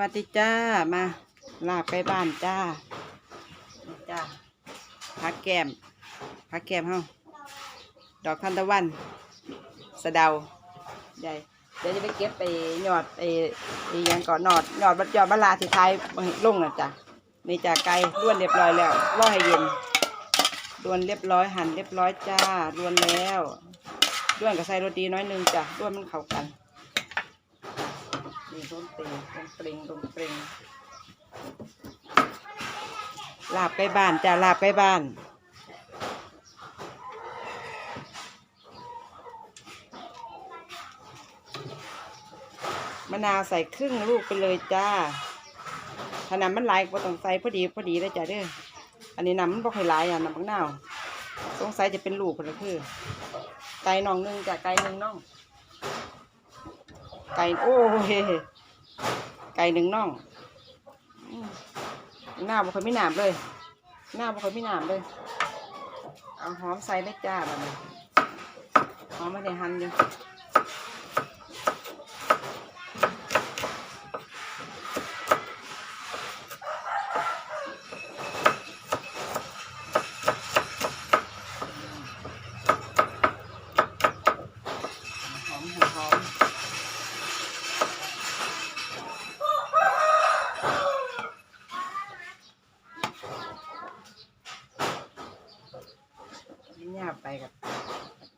วัสดีจ้า มาลาไปบ้านจ้า จ้าพักแก้มพักแก้มเฮาดอกทันตะวัน สะเดาใหญ่เดี๋ยวจะไปเก็บไปหยอดไอ้ไอ้ยังก่อนหนอดหยอดบัดหยอดบะลาที่ท้ายลงน่ะจ้ะนี่จ้าไก่ล้วนเรียบร้อยแล้วรอให้เย็นล้วนเรียบร้อยหั่นเรียบร้อยจ้าล้วนแล้วล้วนกับใส่โรตีน้อยนึงจ้ะล้วนมันเข้ากันีต้นเตงต้นเปริงต้นเปริงลาบใกล้บ้านจ้าลาบใกล้บ้านมะนาวใส่ครึ่งลูกไปเลยจ้าถ้าน้ำมันไหลายก็ต้องใส่พอดีพอดีเลยจ้าเด้ออันนี้น้ำมันบ่ค่อยไหลอะน้ำมะนาวสงสัยจะเป็นลูกคนละคือไก่น่องหนึงจ้ะไก่หนึ่งน่อง ไก่โอ้เฮไก่หนึ่งน่องหน้าบ่ค่อยมีหนามเลย หน้าบ่ค่อยมีหนามเลย เอาหอมใส่เลยจ้าแบบนี้หอมไม่ได้หั่นอยู่หอมหอมหอม นี่ยาไปกับ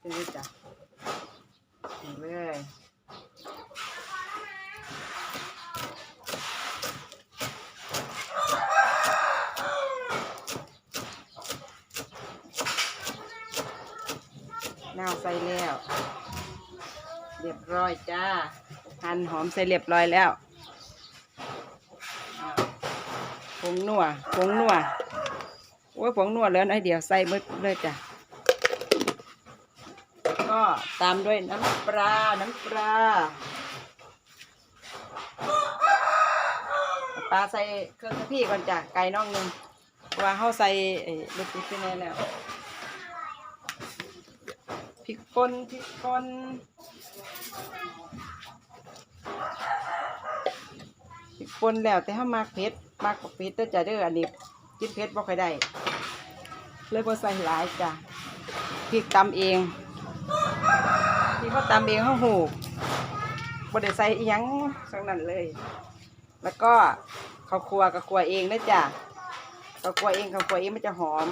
ซื้อจ้ะถึงเลยนาวใส่แล้ว เรียบร้อยจ้าหั่นหอมใส่เรียบร้อยแล้วผงนัวผงนัวโอ้ยผงนัวแล้วน้อยเดียวใส่หมดเลยจ้ะ ก็ตามด้วยน้ำปลา น้ำปลา ปลาใส่เครื่องกะทิก่อนจ้ะไก่น่องหนึ่งเพราะว่าเขาใส่ลูกพริกไปแน่แล้วพริกป่นพริกป่นพริกป่นแล้วแต่ถ้ามากเผ็ดมากกว่าเผ็ดเด้อจ้ะเด้ออันนี้กินเผ็ดบ่ค่อยได้ เลยพอใส่หลายจ้ะพริกตำเอง พริกเขาตำเองเขาหูบด้ใส่อียังสักนั้นเลย แล้วก็ข้าวคั่วกับคั่วเองนะจ้ะข้าวคั่วเองข้าวคั่วเองมันจะหอม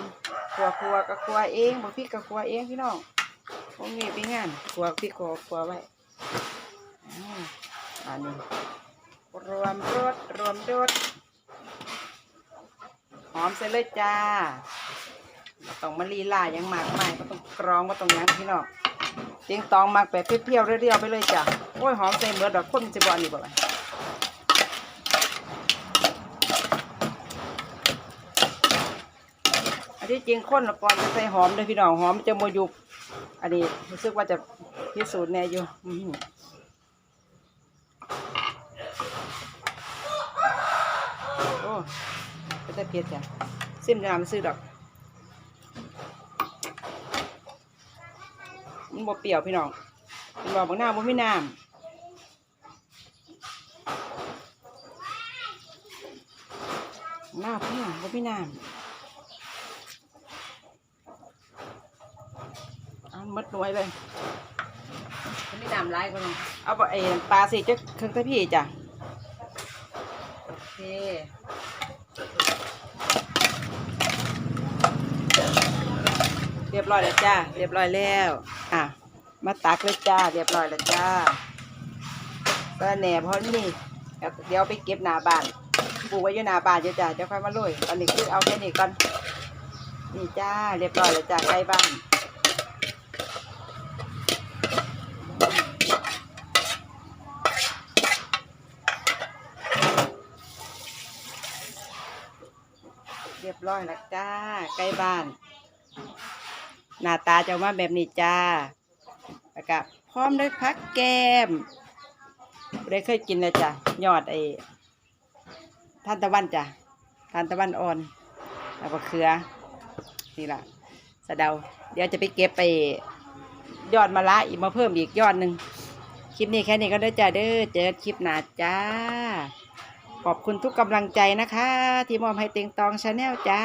คั่วคั่วกับคั่วเองบ่พริกกับคั่วเองพี่น้องพวกนี้เป็นงานคั่วพริกคั่วคั่วไว้อันนี้รวมรสรวมรสหอมใส่เลยจ้าต้องมาลีลาหยังมากมายก็ต้องกรองก็ต้องยังพี่น้อง ตียงตองมากแบบเปรี้ยวๆเรียวๆไปเลยจ้ะโอ้ยหอมใส่เมือดอกคนจะบอนี่บ่ล่ะอันที่จริงคนละก่อนจะใส่หอมเลยพี่น้องหอมจะโมยุบอันนี้รู้สึกว่าจะพิสูจน์แน่อยู่อื้อหือโอ้ก็จะเพียรจ้ะซิมน้ำซื้อดอก มันบ่เปรี้ยวพี่น้องมันบอกบางหน้าบ่มีน้ำหน้าพี่น้องบ่มีน้ำเอาหมดหน่วยเลยมันมีน้ำหลายกว่านี้เอาไปไอ้ปลาสิจะเครื่องตะพี่จ้ะโอเค เรียบร้อยแล้วจ้า เรียบร้อยแล้ว อะ มาตักเลยจ้า เรียบร้อยแล้วจ้าก็แหน่เพราะนี่เดี๋ยวเดี๋ยวไปเก็บหน้าบ้านปลูกไว้อยู่หน้าบ้านเดี๋ยวจ้าเดี๋ยวค่อยมาโรยตอนนี้คือเอาแค่นี้ก่อน นี่จ้า เรียบร้อยแล้วจ้าใกล้บ้านเรียบร้อยแล้วจ้าใกล้บ้าน หน้าตาจะมาแบบนี้จ้าแล้วก็พร้อมด้วยพักแก้มได้เคยกินเลยจ้ะยอดไอ้ทานตะวันจ้ะทานตะวันอ่อน แล้วก็เขือ นี่ล่ะสะเดา เดี๋ยวจะไปเก็บไปยอดมะละอีกมาเพิ่มอีกยอดหนึ่งคลิปนี้แค่นี้ก็ได้จ้าเด้อเจอคลิปหน้าจ้า ขอบคุณทุกกำลังใจนะคะ ที่มอบให้เต็งตองชาแนลจ้า